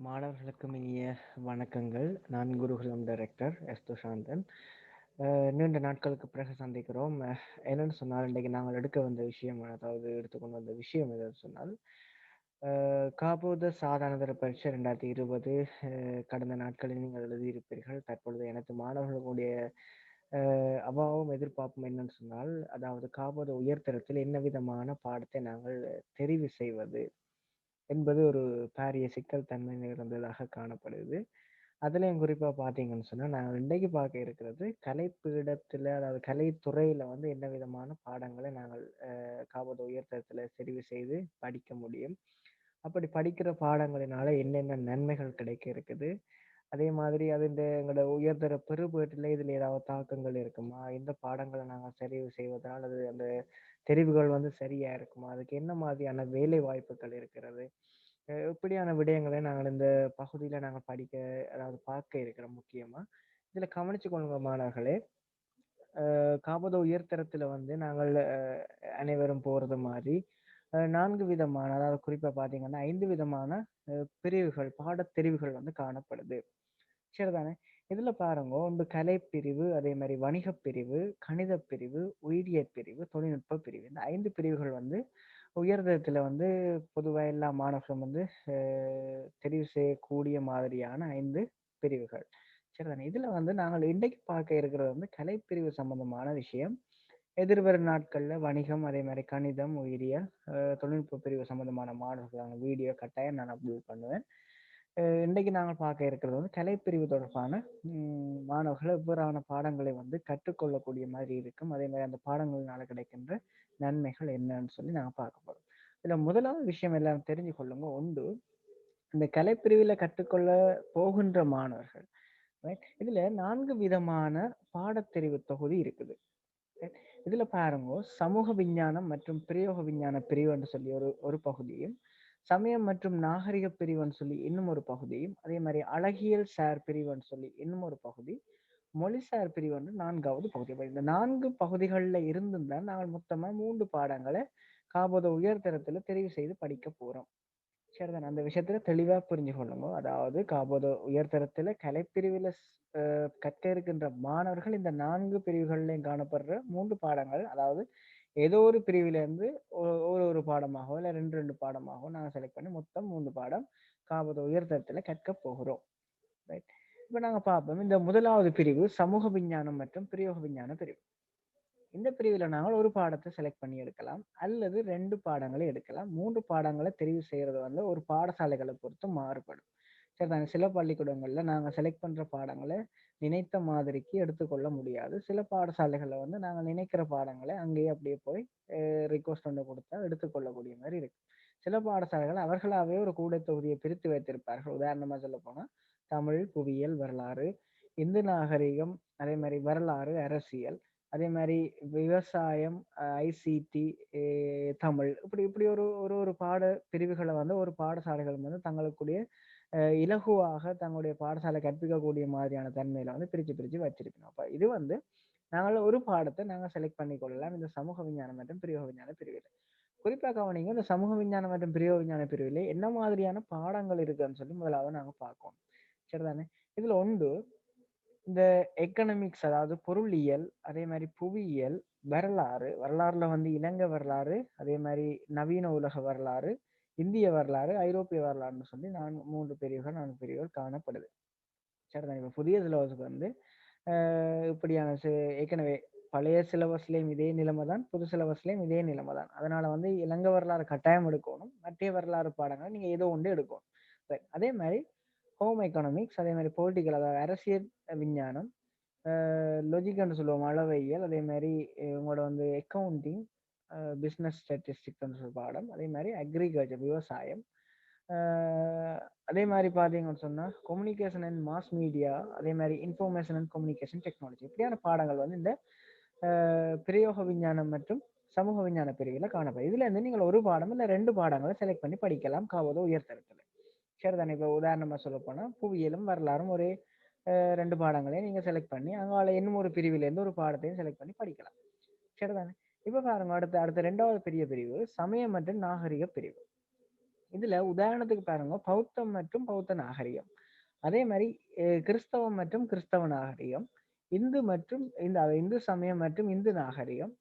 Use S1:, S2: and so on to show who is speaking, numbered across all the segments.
S1: மாணவர்களுக்கும் இனிய வணக்கங்கள். நான் குருகுலம் டைரக்டர் எஸ். துஷாந்தன். நீண்ட நாட்களுக்கு பிறகு சந்திக்கிறோம். என்னன்னு சொன்னால், இன்றைக்கு நாங்கள் எடுக்க வந்த விஷயம், அதாவது எடுத்துக்கொண்டு வந்த விஷயம் எதுன்னு சொன்னால், காபோத சாதாரணதர பரீட்சை ரெண்டாயிரத்தி இருபது கடந்த நாட்களில் நீங்கள் எழுதியிருப்பீர்கள். தற்பொழுது எனது மாணவர்களுடைய அ அவாவும் எதிர்பார்ப்பும் என்னன்னு சொன்னால், அதாவது காபோத உயர்தரத்தில் என்ன விதமான பாடத்தை நாங்கள் தெரிவு செய்வது என்பது ஒரு பாரிய சிக்கல் தன்மை நிறைந்ததாக காணப்படுது. அதுலேயும் குறிப்பாக பார்த்தீங்கன்னு சொன்னால் நாங்கள் இன்றைக்கு பார்க்க இருக்கிறது கலைப்பீடத்தில் அதாவது கலைத்துறையில் வந்து என்ன விதமான பாடங்களை நாங்கள் அ உயர்த்தரத்தில் தெரிவு செய்து படிக்க முடியும். அப்படி படிக்கிற பாடங்களினால என்னென்ன நன்மைகள் கிடைக்க இருக்குது. அதே மாதிரி அது இந்த எங்களோட உயர்தர பெருபேட்டில் இதில் ஏதாவது தாக்கங்கள் இருக்குமா? இந்த பாடங்களை நாங்கள் தெரிவு செய்வதால் அது அந்த தெரிவுகள் வந்து சரியா இருக்குமா? அதுக்கு என்ன மாதிரியான வேலை வாய்ப்புகள் இருக்கிறது? இப்படியான விடயங்களை நாங்கள் இந்த பகுதியில நாங்கள் படிக்க அதாவது பார்க்க இருக்கிறோம் முக்கியமா. இதில் கவனிச்சு கொள்ளுங்க மாணவர்களே. அ காபோத வந்து நாங்கள் அனைவரும் போறது மாதிரி நான்கு 4 விதமான அதாவது குறிப்பா பார்த்தீங்கன்னா, ஐந்து விதமான பிரிவுகள், பாடத் தெரிவுகள் வந்து காணப்படுது. சரிதானே? இதுல பாருங்க, ஒன்று கலைப்பிரிவு, அதே மாதிரி வணிகப் பிரிவு, கணிதப் பிரிவு, உயிரியல் பிரிவு, தொழில்நுட்ப பிரிவு. இந்த ஐந்து பிரிவுகள் வந்து உயர்தரத்துல வந்து பொதுவாக எல்லா மாணவர்களும் வந்து தெரிவு செய்யக்கூடிய மாதிரியான ஐந்து பிரிவுகள். சரிதானே? இதுல வந்து நாங்கள் இன்றைக்கு பார்க்க இருக்கிறது வந்து கலைப்பிரிவு சம்பந்தமான விஷயம். எதிர்வரும் நாட்கள்ல வணிகம், அதே மாதிரி கணிதம், உயிரியல், தொழில்நுட்ப பிரிவு சம்பந்தமான மாணவர்கள் வீடியோ கட்டாயம் நான் அப்லோட் பண்ணுவேன். அ இன்றைக்கு பார்க்க இருக்கிறது வந்து கலைப்பிரிவு தொடர்பான மாணவர்கள் எவ்வாறான பாடங்களை வந்து கற்றுக்கொள்ளக்கூடிய மாதிரி இருக்கும். அதே மாதிரி அந்த பாடங்களினால கிடைக்கின்ற நன்மைகள் என்னன்னு சொல்லி நாங்கள் பார்க்க போறோம். இதில முதலாவது விஷயம் எல்லாரும் தெரிஞ்சு கொள்ளுங்க. ஒன்று, இந்த கலைப்பிரிவில் கற்றுக்கொள்ள போகின்ற மாணவர்கள், ரைட்? இதில 4 விதமான பாடத்தெரிவு தொகுதி இருக்குது. ரைட்? பாருங்க, சமூக விஞ்ஞானம் மற்றும் பிரயோக விஞ்ஞான பிரிவு என்று சொல்லி ஒரு ஒரு பகுதியும், சமயம் மற்றும் நாகரிக பிரிவுன்னு சொல்லி இன்னும் ஒரு பகுதியும், அதே மாதிரி அழகியல் சார் பிரிவுன்னு சொல்லி இன்னும் ஒரு பகுதி, மொழிசார் பிரிவு வந்து நான்காவது பகுதி. இந்த நான்கு பகுதிகளில் இருந்தும் தான் நாங்கள் மொத்தமாக மூன்று பாடங்களை காபோத உயர்தரத்தில் தெரிவு செய்து படிக்க போகிறோம் சரிதான்? அந்த விஷயத்துல தெளிவா புரிஞ்சு கொள்ளுங்க. அதாவது காபோத உயர்தரத்தில கலைப்பிரிவில் கற்க இருக்கின்ற மாணவர்கள் இந்த நான்கு பிரிவுகளிலையும் காணப்படுற மூன்று பாடங்கள், அதாவது ஏதோ ஒரு பிரிவிலேருந்து ஒ ஒரு ஒரு பாடமாகவோ, இல்லை ரெண்டு ரெண்டு பாடமாகவோ நாங்கள் செலக்ட் பண்ணி மொத்தம் மூன்று பாடம் காபோத உயர்தரத்தில் கற்கப் போகிறோம். ரைட்? இப்போ நாங்கள் பார்ப்போம். இந்த முதலாவது பிரிவு சமூக விஞ்ஞானம் மற்றும் பிரயோக விஞ்ஞான பிரிவு. இந்த பிரிவில் நாங்கள் ஒரு பாடத்தை செலக்ட் பண்ணி எடுக்கலாம். அல்லது ரெண்டு பாடங்களை எடுக்கலாம். மூன்று பாடங்களை தெரிவு செய்கிறது வந்து ஒரு பாடசாலைகளை பொறுத்து மாறுபடும். சரிதானே? சில பள்ளிக்கூடங்களில் நாங்கள் செலக்ட் பண்ணுற பாடங்களை நினைத்த மாதிரிக்கு எடுத்துக்கொள்ள முடியாது. சில பாடசாலைகளில் வந்து நாங்கள் நினைக்கிற பாடங்களை அங்கேயே அப்படியே போய் ரிக்வஸ்ட் ரிக்வெஸ்ட் கொடுத்தா எடுத்துக்கொள்ளக்கூடிய மாதிரி இருக்கு. சில பாடசாலைகள் அவர்களாகவே ஒரு கூட தொகுதியை பிரித்து வைத்திருப்பார்கள். உதாரணமாக சொல்ல போனால் தமிழ், புவியியல், வரலாறு, இந்து நாகரிகம், அதே மாதிரி வரலாறு, அரசியல், அதே மாதிரி விவசாயம், ஐசிடி, தமிழ் இப்படி இப்படி ஒரு ஒரு ஒரு பாட பிரிவுகளை வந்து ஒரு பாடசாலைகள் வந்து தங்களுக்குடைய இலகுவாக தங்களுடைய பாடசாலை கற்பிக்கக்கூடிய மாதிரியான தன்மையில வந்து பிரிச்சு பிரிச்சு வச்சிருக்கணும். அப்ப இது வந்து நாங்கள் ஒரு பாடத்தை நாங்கள் செலக்ட் பண்ணி கொள்ளலாம். இந்த சமூக விஞ்ஞானம் மற்றும் பிரயோக விஞ்ஞான பிரிவில் குறிப்பாக கவனிங்க, இந்த சமூக விஞ்ஞானம் மற்றும் பிரயோக விஞ்ஞான பிரிவில் என்ன மாதிரியான பாடங்கள் இருக்குன்னு சொல்லி முதலாவது நாங்கள் பார்க்கணும். சரிதானே? இதுல ஒன்று, இந்த எக்கனாமிக்ஸ் அதாவது பொருளியல், அதே மாதிரி புவியியல், வரலாறு, வரலாறுல வந்து இலங்கை வரலாறு, அதே மாதிரி நவீன உலக வரலாறு, இந்திய வரலாறு, ஐரோப்பிய வரலாறுன்னு சொல்லி நான் மூன்று பெரியவர்கள் நான்கு பெரியவர்கள் காணப்படுது. சரிதான் இப்போ புதிய சிலபஸ்க்கு வந்து இப்படியான ஏற்கனவே பழைய சிலபஸ்லேயும் இதே நிலைமை தான், புது சிலபஸ்லேயும் இதே நிலைமை தான். அதனால வந்து இலங்கை வரலாறு கட்டாயம் எடுக்கணும் மத்திய வரலாறு பாடங்கள் நீங்க ஏதோ ஒன்று எடுக்கணும். அதே மாதிரி ஹோம் எக்கனாமிக்ஸ், அதே மாதிரி பொலிட்டிக்கல் அதாவது அரசியல் விஞ்ஞானம், அ சொல்லுவோம் அளவையியல், அதே மாதிரி உங்களோட வந்து அக்கவுண்டிங், பிஸ்னஸ் ஸ்டேட்டிஸ்டிக்ஸ் ஒரு பாடம், அதே மாதிரி அக்ரிகல்ச்சர் விவசாயம், அதே மாதிரி பார்த்தீங்கன்னு சொன்னால் கம்யூனிகேஷன் அண்ட் மாஸ் மீடியா, அதே மாதிரி இன்ஃபர்மேஷன் அண்ட் கம்யூனிகேஷன் டெக்னாலஜி இப்படியான பாடங்கள் வந்து இந்த பிரயோக விஞ்ஞானம் மற்றும் சமூக விஞ்ஞான பிரிவில் காணப்படும். இதுல இருந்து நீங்கள் ஒரு பாடம் இல்லை ரெண்டு பாடங்களை செலக்ட் பண்ணி படிக்கலாம் காபோத உயர்தரத்தில. சரிதானே? உதாரணமாக சொல்ல போனால் புவியியலும், வரலாறும் ஒரே ரெண்டு பாடங்களையும் நீங்கள் செலக்ட் பண்ணி, அங்கால இன்னும் ஒரு பிரிவிலேருந்து ஒரு பாடத்தையும் செலக்ட் பண்ணி படிக்கலாம். சரிதானே? இப்ப பாருங்க அடுத்த அடுத்த ரெண்டாவது பெரிய பிரிவு சமயம் மற்றும் நாகரிக பிரிவு. இதுல உதாரணத்துக்கு பாருங்க பௌத்தம் மற்றும் பௌத்த நாகரிகம். அதே மாதிரி கிறிஸ்தவம் மற்றும் கிறிஸ்தவ நாகரிகம் இந்து மற்றும் இந்த இந்து சமயம் மற்றும் இந்து நாகரிகம்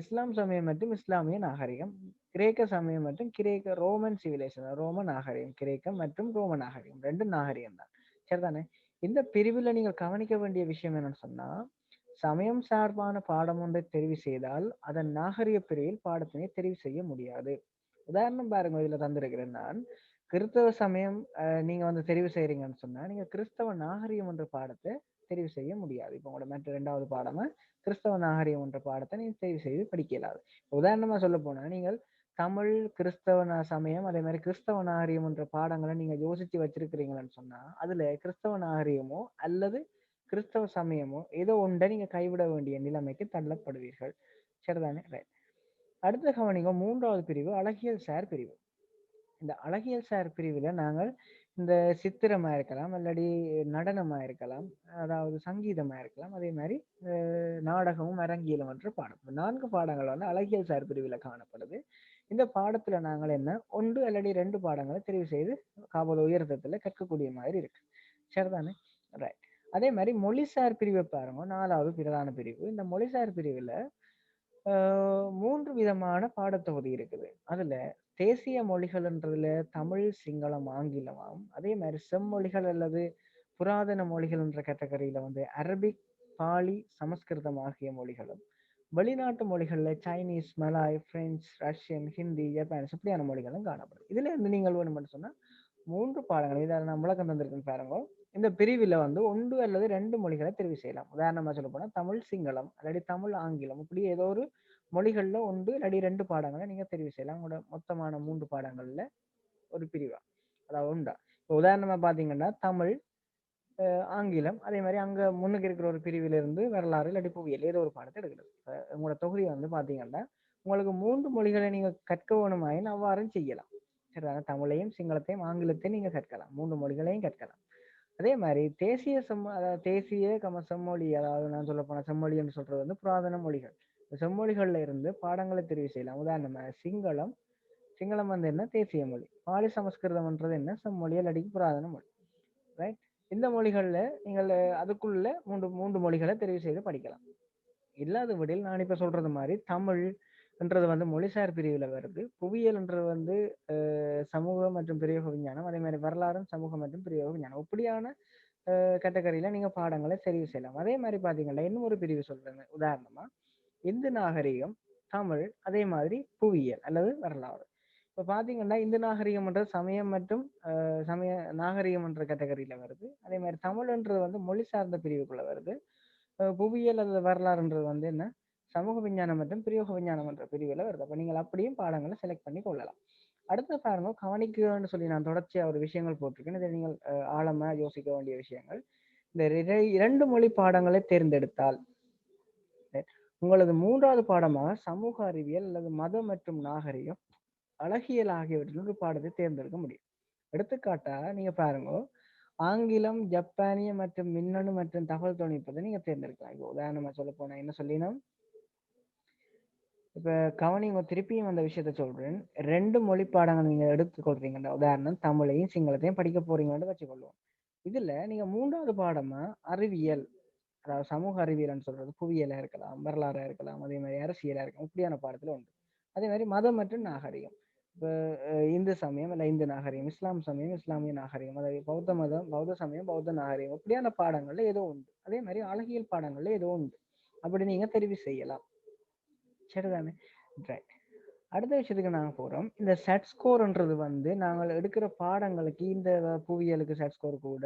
S1: இஸ்லாம் சமயம் மற்றும் இஸ்லாமிய நாகரிகம் கிரேக்க சமயம் மற்றும் கிரேக்க ரோமன் சிவிலேஷன் ரோம நாகரிகம் கிரேக்கம் மற்றும் ரோம நாகரிகம் ரெண்டு நாகரிகம் தான் சரிதானே? இந்த பிரிவுல நீங்கள் கவனிக்க வேண்டிய விஷயம் என்னன்னு சொன்னா சமயம் சார்பான பாடம் ஒன்றை தெரிவு செய்தால் அதன் நாகரிக பிரிவில் பாடத்தினை தெரிவு செய்ய முடியாது. உதாரணம் பாருங்க இதுல தந்திருக்கிறேன் நான். கிறிஸ்தவ சமயம் நீங்க வந்து தெரிவு செய்யறீங்கன்னு சொன்னா நீங்க கிறிஸ்தவ நாகரிகம் என்ற பாடத்தை தெரிவு செய்ய முடியாது. இப்போ உங்களோட மற்ற ரெண்டாவது பாடமா கிறிஸ்தவ நாகரிகம் என்ற பாடத்தை நீங்க தெரிவு செய்து படிக்க இயலாது உதாரணமா சொல்ல போனா நீங்கள் தமிழ் கிறிஸ்தவ நா- சமயம் அதே மாதிரி கிறிஸ்தவ நாகரிகம் என்ற பாடங்களை நீங்க யோசிச்சு வச்சிருக்கிறீங்கன்னு சொன்னா அதுல கிறிஸ்தவ நாகரிகமோ அல்லது கிறிஸ்தவ சமயமோ ஏதோ ஒன்றை நீங்க கைவிட வேண்டிய நிலைமைக்கு தள்ளப்படுவீர்கள். சரிதானே? ரைட் அடுத்த கவனிங்க மூன்றாவது பிரிவு அழகியல் சார் பிரிவு. இந்த அழகியல் சார் பிரிவில் நாங்கள் இந்த சித்திரமா இருக்கலாம் இல்லாடி நடனமா இருக்கலாம் அதாவது சங்கீதமா இருக்கலாம் அதே மாதிரி நாடகமும் அரங்கியலும் என்று பாடம். நான்கு பாடங்கள் வந்து அழகியல் சார் பிரிவில் காணப்படுது. இந்த பாடத்துல நாங்கள் என்ன ஒன்று அல்லடி ரெண்டு பாடங்களை தெரிவு செய்து காவல் உயர்த்தத்துல கற்கக்கூடிய மாதிரி இருக்கு. சரிதானே? ரைட் அதே மாதிரி மொழிசார் பிரிவை பாருங்க. நாலாவது பிரதான பிரிவு. இந்த மொழிசார் பிரிவில் ஆஹ் மூன்று விதமான பாடத்தொகுதி இருக்குது. அதில் தேசிய மொழிகள்ன்றதுல தமிழ் சிங்களம் ஆங்கிலமாம். அதே மாதிரி செம்மொழிகள் அல்லது புராதன மொழிகள் என்ற கேட்டகரியில வந்து அரபிக் பாலி சமஸ்கிருதம் ஆகிய மொழிகளும். வெளிநாட்டு மொழிகள்ல Chinese Malay French Russian Hindi Japanese இப்படியான மொழிகளும் காணப்படும். இதுல இருந்து நீங்கள் வேணும்னு சொன்னா மூன்று பாடங்கள் இதில் நான் விளக்கம் தந்திருக்கேன் பாருங்க. இந்த பிரிவில் வந்து ஒன்று அல்லது ரெண்டு மொழிகளை தெரிவு செய்யலாம். உதாரணமாக சொல்ல போனால் தமிழ் சிங்களம் இல்லாட்டி தமிழ் ஆங்கிலம் இப்படி ஏதோ ஒரு மொழிகளில் ஒன்று இல்லாட்டி ரெண்டு பாடங்களை நீங்கள் தெரிவு செய்யலாம். உங்களோட மொத்தமான மூன்று பாடங்களில் ஒரு பிரிவாக அதாவது உண்டா. இப்போ உதாரணமாக பார்த்தீங்கன்னா தமிழ் ஆங்கிலம் அதே மாதிரி அங்கே முன்னுக்கு இருக்கிற ஒரு பிரிவிலிருந்து வரலாறு இல்லாட்டி புவியியல் ஏதோ ஒரு பாடத்தை எடுக்கிறது. இப்போ உங்களோட தொகுதி வந்து பார்த்தீங்கன்னா உங்களுக்கு மூன்று மொழிகளை நீங்கள் கற்க வேணுமாயின் அவ்வாறும் செய்யலாம். சரிதானே தமிழையும் சிங்களத்தையும் ஆங்கிலத்தையும் நீங்க கற்கலாம். மூன்று மொழிகளையும் கற்கலாம். அதே மாதிரி தேசிய செம்ம அதாவது தேசிய கம செம்மொழி அதாவது நான் சொல்ல போன செம்மொழி என்று சொல்றது வந்து புராதன மொழிகள். செம்மொழிகள்ல இருந்து பாடங்களை தெரிவு செய்யலாம். உதாரணமாக சிங்களம் சிங்களம் வந்து என்ன? தேசிய மொழி. பாலி சமஸ்கிருதம்ன்றது என்ன? செம்மொழி அல்லடி புராதன மொழி. ரைட் இந்த மொழிகள்ல நீங்கள் அதுக்குள்ள மூன்று மூன்று மொழிகளை தெரிவு செய்து படிக்கலாம். இல்லாத விடில் நான் இப்ப சொல்றது மாதிரி தமிழ் என்றது வந்து மொழிசார் பிரிவில் வருது. புவியியல்ன்றது வந்து சமூகம் சமூக மற்றும் பிரயோக விஞ்ஞானம். அதே மாதிரி வரலாறும் சமூகம் மற்றும் பிரயோக விஞ்ஞானம். இப்படியான கேட்டகரியில நீங்கள் பாடங்களை தெரிவு செய்யலாம். அதே மாதிரி பார்த்தீங்கன்னா இன்னும் ஒரு பிரிவு சொல்றேன் உதாரணமா இந்து நாகரிகம் தமிழ் அதே மாதிரி புவியியல் அல்லது வரலாறு. இப்போ பார்த்தீங்கன்னா இந்து நாகரிகம்ன்ற சமயம் மற்றும் சமய நாகரிகம் என்ற வருது. அதே மாதிரி தமிழ்ன்றது வந்து மொழி சார்ந்த பிரிவுக்குள்ளே வருது. புவியியல் அல்லது வரலாறுன்றது வந்து என்ன? சமூக விஞ்ஞானம் மற்றும் பிரயோக விஞ்ஞானம் என்ற பிரிவில் வருது. அப்போ நீங்கள் அப்படியும் பாடங்களை செலக்ட் பண்ணி கொள்ளலாம். அடுத்து பாருங்க கவனிக்கணும்னு சொல்லி நான் தொடர்ச்சியாக ஒரு விஷயங்கள் போட்டிருக்கேன். இதை நீங்கள் ஆழமாக ஆழமா யோசிக்க வேண்டிய விஷயங்கள். இந்த இரண்டு மொழி பாடங்களை தேர்ந்தெடுத்தால் உங்களது மூன்றாவது பாடமாக சமூக அறிவியல் அல்லது மதம் மற்றும் நாகரிகம் அழகியல் ஆகியவற்றில் ஒரு பாடத்தை தேர்ந்தெடுக்க முடியும். எடுத்துக்காட்டா நீங்க பாருங்க ஆங்கிலம் ஜப்பானிய மற்றும் மின்னணு மற்றும் தகவல் தொழில்நுட்பத்தை நீங்க தேர்ந்தெடுக்கலாம். இப்போ உதாரணமா சொல்ல போனா என்ன சொல்லினோம்? இப்ப கவனிங்க திருப்பியும் அந்த விஷயத்த சொல்றேன். ரெண்டு மொழி பாடங்கள் நீங்க எடுத்துக்கொள்றீங்கன்னா உதாரணம் தமிழையும் சிங்களத்தையும் படிக்க போறீங்கன்னு வச்சுக்கொள்வோம். இதுல நீங்க மூன்றாவது பாடமா அறிவியல் அதாவது சமூக அறிவியல்னு சொல்றது புவியியலா இருக்கலாம் வரலாறா இருக்கலாம் அதே மாதிரி அரசியலா இருக்கலாம் இப்படியான பாடத்துல உண்டு. அதே மாதிரி மதம் மற்றும் நாகரிகம். இப்போ இந்து சமயம் இல்ல இந்து நாகரிகம் இஸ்லாம் சமயம் இஸ்லாமிய நாகரிகம் அதாவது பௌத்த மதம் பௌத்த சமயம் பௌத்த நாகரிகம் இப்படியான பாடங்கள்ல ஏதோ உண்டு. அதே மாதிரி அழகியல் பாடங்கள்ல ஏதோ உண்டு. அப்படி நீங்க தெரிவு செய்யலாம். சரிதானே ரைட் அடுத்த விஷயத்துக்கு நாங்கள் போகிறோம் இந்த செட் ஸ்கோர்ன்றது வந்து நாங்கள் எடுக்கிற பாடங்களுக்கு இந்த புவியியலுக்கு செட் ஸ்கோர் கூட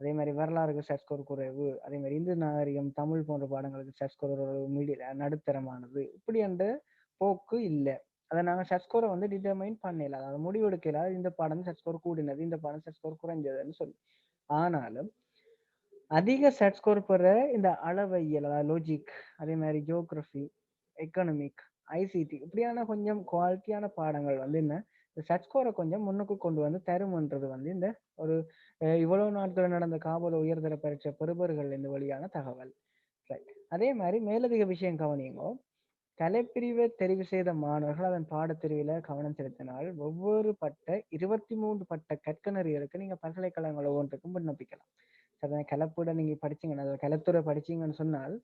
S1: அதே மாதிரி வரலாறுக்கு செட் ஸ்கோர் குறைவு அதே மாதிரி இந்து நாகரிகம் தமிழ் போன்ற பாடங்களுக்கு செட் ஸ்கோர் மீடியில் மீடிய நடுத்தரமானது. இப்படி என்ற போக்கு இல்லை. அதை நாங்கள் செட் ஸ்கோரை வந்து டிட்டர்மைன் பண்ணல. அதாவது முடிவெடுக்கல இந்த பாடம் செட் ஸ்கோர் கூடினது இந்த பாடம் செட் ஸ்கோர் குறைஞ்சதுன்னு சொல்லி. ஆனாலும் அதிக செட் ஸ்கோர் பெற இந்த அளவையியல் அதாவது லோஜிக் அதே மாதிரி ஜியோகிரஃபி எக்கனாமிக் ஐசிடி இப்படியான கொஞ்சம் குவாலிட்டியான பாடங்கள் வந்து என்ன இந்த செட் கொஞ்சம் முன்னுக்கு கொண்டு வந்து தருமன்றது வந்து இந்த ஒரு இவ்வளவு நாட்கள் நடந்த காவல் உயர்தர பரீட்சை பெறுபர்கள் இந்த வழியான தகவல். ரைட் அதே மாதிரி மேலதிக விஷயம் கவனியுங்கோ. கலைப்பிரிவை தெரிவு செய்த மாணவர்கள் அதன் பாடத்தெரிவில கவனம் செலுத்தினால் ஒவ்வொரு பட்ட இருபத்தி மூன்று பட்ட கற்கனறிகளுக்கு நீங்க பல்கலைக்கழகங்கள் ஒவ்வொன்றுக்கும் விண்ணப்பிக்கலாம். அதான் கலப்புட நீங்க படிச்சீங்கன்னா அதாவது கலத்துறை படிச்சீங்கன்னு சொன்னால்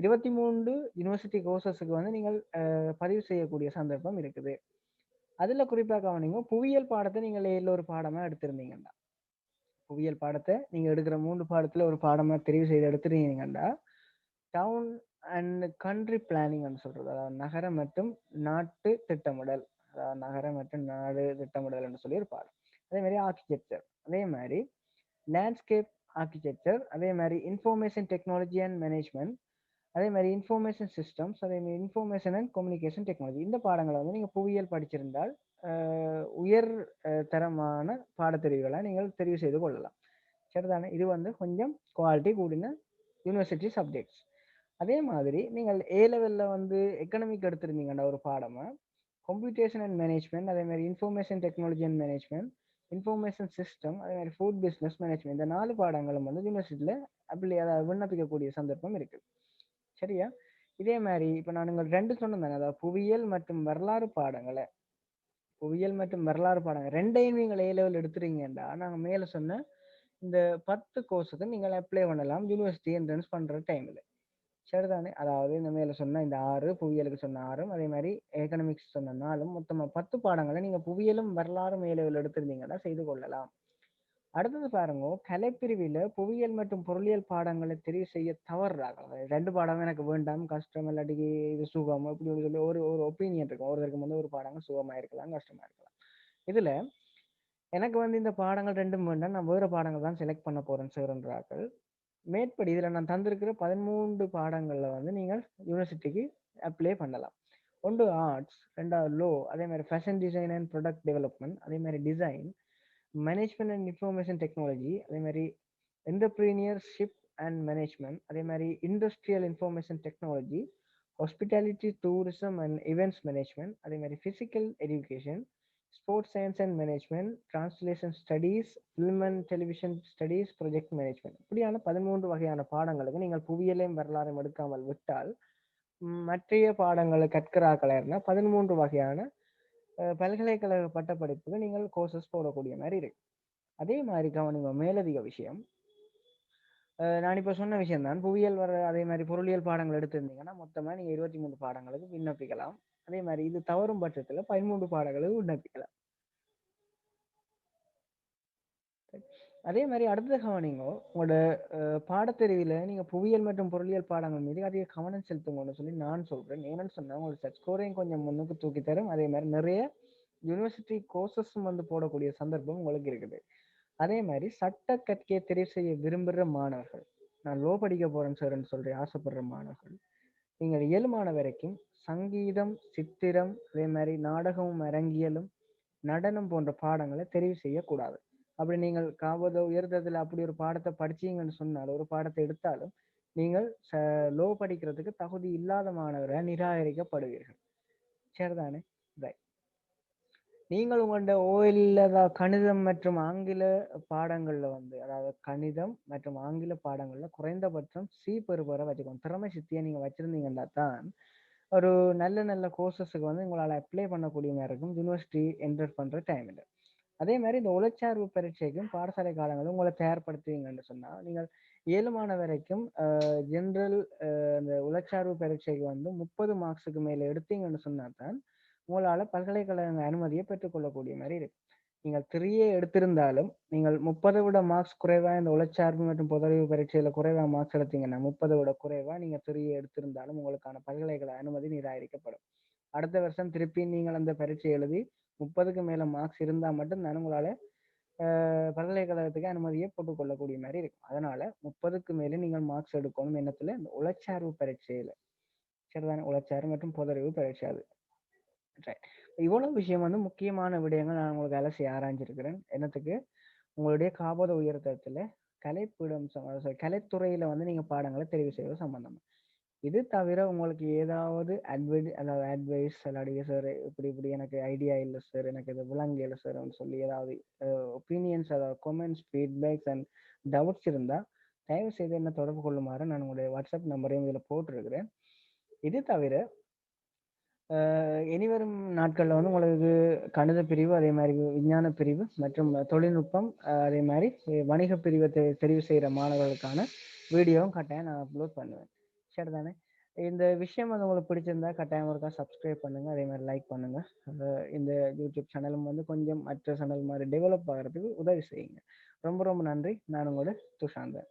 S1: இருபத்தி மூன்று யூனிவர்சிட்டி கோர்சஸுக்கு வந்து நீங்கள் பதிவு செய்யக்கூடிய சந்தர்ப்பம் இருக்குது. அதில் குறிப்பாக கவனிங்க புவியியல் பாடத்தை நீங்கள் ஏழு ஒரு பாடமாக எடுத்திருந்தீங்கன்னா புவியியல் பாடத்தை நீங்கள் எடுக்கிற மூன்று பாடத்தில் ஒரு பாடமாக தெரிவு செய்து எடுத்துருந்தீங்கன்னா டவுன் அண்ட் கண்ட்ரி பிளானிங்னு சொல்கிறது அதாவது நகரம் மற்றும் நாட்டு திட்டமிடல் அதாவது நகரம் மற்றும் நாடு திட்டமிடல்னு சொல்லி ஒரு பாடம். அதே மாதிரி ஆர்கிடெக்சர் அதே மாதிரி லேண்ட்ஸ்கேப் ஆர்கிடெக்சர் அதே மாதிரி இன்ஃபர்மேஷன் டெக்னாலஜி அண்ட் மேனேஜ்மெண்ட் அதே மாதிரி இன்ஃபர்மேஷன் சிஸ்டம்ஸ் அதே மாதிரி இன்ஃபர்மேஷன் அண்ட் கம்யூனிகேஷன் டெக்னாலஜி இந்த பாடங்களை வந்து நீங்கள் புவியியல் படிச்சிருந்தால் உயர் தரமான பாடத்தெரிவுகளை நீங்கள் தெரிவு செய்து கொள்ளலாம். சரிதானே? இது வந்து கொஞ்சம் குவாலிட்டி கூடின யூனிவர்சிட்டி சப்ஜெக்ட்ஸ் அதே மாதிரி நீங்கள் ஏ லெவலில் வந்து எக்கனாமிக் எடுத்திருந்தீங்கன்ற ஒரு பாடமாக கம்ப்யூட்டேஷன் அண்ட் மேனேஜ்மெண்ட் அதே மாதிரி information technology and management information system அதே மாதிரி ஃபுட் பிஸ்னஸ் மேனேஜ்மெண்ட் இந்த நாலு பாடங்களும் வந்து யூனிவர்சிட்டியில் அப்படி அதை விண்ணப்பிக்கக்கூடிய சந்தர்ப்பம் இருக்குது சரியா? இதே மாதிரி இப்போ நான் உங்களுக்கு ரெண்டு சொன்னேன் தானே அதாவது புவியியல் மற்றும் வரலாறு பாடங்களை. புவியியல் மற்றும் வரலாறு பாடங்கள் ரெண்டையும் நீங்கள் ஏ லெவல் எடுத்துறீங்கடா நாங்கள் மேலே சொன்ன இந்த பத்து கோர்ஸுக்கு நீங்கள் அப்ளை பண்ணலாம் யூனிவர்சிட்டி என்ட்ரன்ஸ் பண்ணுற டைமில் சரிதானே? அதாவது இந்த மேலே சொன்ன இந்த ஆறு புவியியலுக்கு சொன்ன ஆறும் அதே மாதிரி எக்கனாமிக்ஸ் சொன்ன நாலும் மொத்தமாக பத்து பாடங்களை நீங்கள் புவியியலும் வரலாறும் ஏ லெவல் எடுத்திருந்தீங்கன்னா செய்து கொள்ளலாம். அடுத்தது பாருங்க கலைப்பிரிவில் புவியியல் மற்றும் பொருளியல் பாடங்களை தெரிவு செய்ய தவறுறாங்க. ரெண்டு பாடமும் எனக்கு வேண்டாம் கஷ்டம் இல்லாட்டிக்கு இது சுகம் இப்படி சொல்லி ஒரு ஒரு ஒப்பீனியன் இருக்கும். ஒருத்தருக்கு வந்து ஒரு பாடங்கள் சுகமா இருக்கலாம் கஷ்டமா இருக்கலாம். இதுல எனக்கு வந்து இந்த பாடங்கள் ரெண்டும் வேண்டாம் நான் வேறு பாடங்கள் தான் செலக்ட் பண்ண போறேன் சார்ன்றாக்கள் மேற்படி இதில் நான் தந்திருக்கிற பதிமூன்று பாடங்களில் வந்து நீங்கள் யூனிவர்சிட்டிக்கு அப்ளை பண்ணலாம். ஒன்று ஆர்ட்ஸ் ரெண்டாவது லோ அதே மாதிரி fashion design and product development அதே மாதிரி design management and information technology அதே மாதிரி என்டர்பிரீனியர்ஷிப் அண்ட் மேனேஜ்மெண்ட் அதே மாதிரி industrial information technology hospitality tourism and events management அதே மாதிரி physical education sports science and management translation studies film and television studies project management இப்படியான பதிமூன்று வகையான பாடங்களுக்கு நீங்கள் புவியியலையும் வரலாறும் எடுக்காமல் விட்டால் மற்றைய பாடங்களை கற்கிறாக்களா பதிமூன்று வகையான பல்கலைக்கழக பட்டப்படிப்புக்கு நீங்கள் கோர்சஸ் போடக்கூடிய மாதிரி இருக்கு. அதே மாதிரி கவனிங்க மேலதிக விஷயம். நான் இப்போ சொன்ன விஷயம் தான் புவியியல் வர அதே மாதிரி பொருளியல் பாடங்கள் எடுத்திருந்தீங்கன்னா மொத்தமாக நீங்கள் இருபத்தி மூணு பாடங்களுக்கு விண்ணப்பிக்கலாம். அதே மாதிரி இது தவறும் பட்சத்தில் பதிமூன்று பாடங்களுக்கு விண்ணப்பிக்கலாம். அதே மாதிரி அடுத்த கவனிங்க. உங்களோட அஹ், பாடத்தெரிவில் நீங்கள் புவியியல் மற்றும் பொருளியல் பாடங்கள் மீது அதிக கவனம் செலுத்துங்கன்னு சொல்லி நான் சொல்கிறேன் ஏன்னு சொன்னால் உங்களுக்கு சட் ஸ்கோரையும் கொஞ்சம் முன்னுக்கு தூக்கி தரும். அதே மாதிரி நிறைய யூனிவர்சிட்டி கோர்சஸும் வந்து போடக்கூடிய சந்தர்ப்பம் உங்களுக்கு இருக்குது. அதே மாதிரி சட்ட கற்கையை தெரிவு செய்ய விரும்புகிற மாணவர்கள் நான் லோ படிக்க போறேன் சார்ன்னு சொல்லி ஆசைப்படுற மாணவர்கள் நீங்கள் இயலுமான வரைக்கும் சங்கீதம் சித்திரம் அதே மாதிரி நாடகமும் அரங்கியலும் நடனம் போன்ற பாடங்களை தெரிவு செய்யக்கூடாது. அப்படி நீங்கள் காவத உயர்தத்தில் அப்படி ஒரு பாடத்தை படிச்சீங்கன்னு சொன்னாலும் ஒரு பாடத்தை எடுத்தாலும் நீங்கள் லோ படிக்கிறதுக்கு தகுதி இல்லாத மாணவரை நிராகரிக்கப்படுவீர்கள். சரிதானே? ரைட் நீங்கள் உங்களோட ஓஎல்ல கணிதம் மற்றும் ஆங்கில பாடங்கள்ல வந்து அதாவது கணிதம் மற்றும் ஆங்கில பாடங்கள்ல குறைந்தபட்சம் சி பெறுபவரை வச்சுக்கணும் திறமை சித்தியை நீங்க வச்சிருந்தீங்கன்னா தான் ஒரு நல்ல நல்ல கோர்சஸுக்கு வந்து உங்களால் அப்ளை பண்ணக்கூடிய மாதிரி இருக்கும். யூனிவர்சிட்டி என்டர் பண்ற டைமில் அதே மாதிரி இந்த உளச்சார்பு பரீட்சைக்கும் பாடசாலை காலங்களும் உங்களை தயார்படுத்துவீங்கன்னு சொன்னா நீங்கள் ஏழுமான வரைக்கும் ஜென்ரல் இந்த உளச்சார்பு பரீட்சைக்கு வந்து முப்பது மார்க்ஸுக்கு மேல எடுத்தீங்கன்னு சொன்னா தான் உங்களால பல்கலைக்கழக அனுமதியை பெற்றுக்கொள்ளக்கூடிய மாதிரி இருக்கு. நீங்கள் த்ரீயே எடுத்திருந்தாலும் நீங்கள் முப்பதை விட மார்க்ஸ் குறைவா இந்த உளச்சார்பு மற்றும் புதறிவு பரீட்சையில குறைவா மார்க்ஸ் எடுத்தீங்கன்னா முப்பதை விட குறைவா நீங்க த்ரீயே எடுத்திருந்தாலும் உங்களுக்கான பல்கலைக்கழக அனுமதி நிராகரிக்கப்படும். அடுத்த வருஷம் திருப்பி நீங்கள் அந்த பரீட்சை எழுதி முப்பதுக்கு மேல மார்க்ஸ் இருந்தா மட்டும் தான் உங்களால பல்கலைக்கழகத்துக்கு அனுமதியை போட்டுக்கொள்ளக்கூடிய மாதிரி இருக்கும். அதனால முப்பதுக்கு மேலே நீங்கள் மார்க்ஸ் எடுக்கணும் எண்ணத்துல இந்த உளச்சார்பு பரீட்சையில. சரிதான? உளச்சார்பு மற்றும் புதறிவு பரீட்சை அது. இவ்வளவு விஷயம் வந்து முக்கியமான விடயங்கள் நான் உங்களுக்கு அலசி ஆராய்ஞ்சிருக்கிறேன். என்னத்துக்கு? உங்களுடைய காபோத உயர்த்தத்துல கலைப்பீடம் கலைத்துறையில வந்து நீங்க பாடங்களை தெரிவு செய்வது சம்பந்தமா. இது தவிர உங்களுக்கு ஏதாவது அட்வைஸ் அதாவது அட்வைஸ் அல்லாடிய சார் இப்படி இப்படி எனக்கு ஐடியா இல்லை சார் எனக்கு இது விளங்க இல்லை சார் சொல்லி ஏதாவது ஒப்பீனியன்ஸ் அதாவது கொமெண்ட்ஸ் ஃபீட்பேக்ஸ் அண்ட் டவுட்ஸ் இருந்தால் தயவு செய்து என்ன தொடர்பு கொள்ளுமாறு நான் உங்களுடைய வாட்ஸ்அப் நம்பரையும் இதில் போட்டிருக்கிறேன். இது தவிர இனிவரும் நாட்களில் வந்து உங்களுக்கு கணித பிரிவு அதே மாதிரி விஞ்ஞான பிரிவு மற்றும் தொழில்நுட்பம் அதே மாதிரி வணிக பிரிவை தெ- தெரிவு செய்கிற மாணவர்களுக்கான வீடியோவும் கட்டாயம் நான் அப்லோட் பண்ணுவேன். தானே இந்த விஷயம் வந்து உங்களுக்கு பிடிச்சிருந்தா கட்டாயம் ஒருக்கா சப்ஸ்கிரைப் பண்ணுங்க. அதே மாதிரி லைக் பண்ணுங்க. இந்த யூடியூப் சேனலும் வந்து கொஞ்சம் மற்ற சேனல் மாதிரி டெவலப் ஆகிறதுக்கு உதவி செய்யுங்க. ரொம்ப ரொம்ப நன்றி. நான் உங்களோட துஷாந்தன்.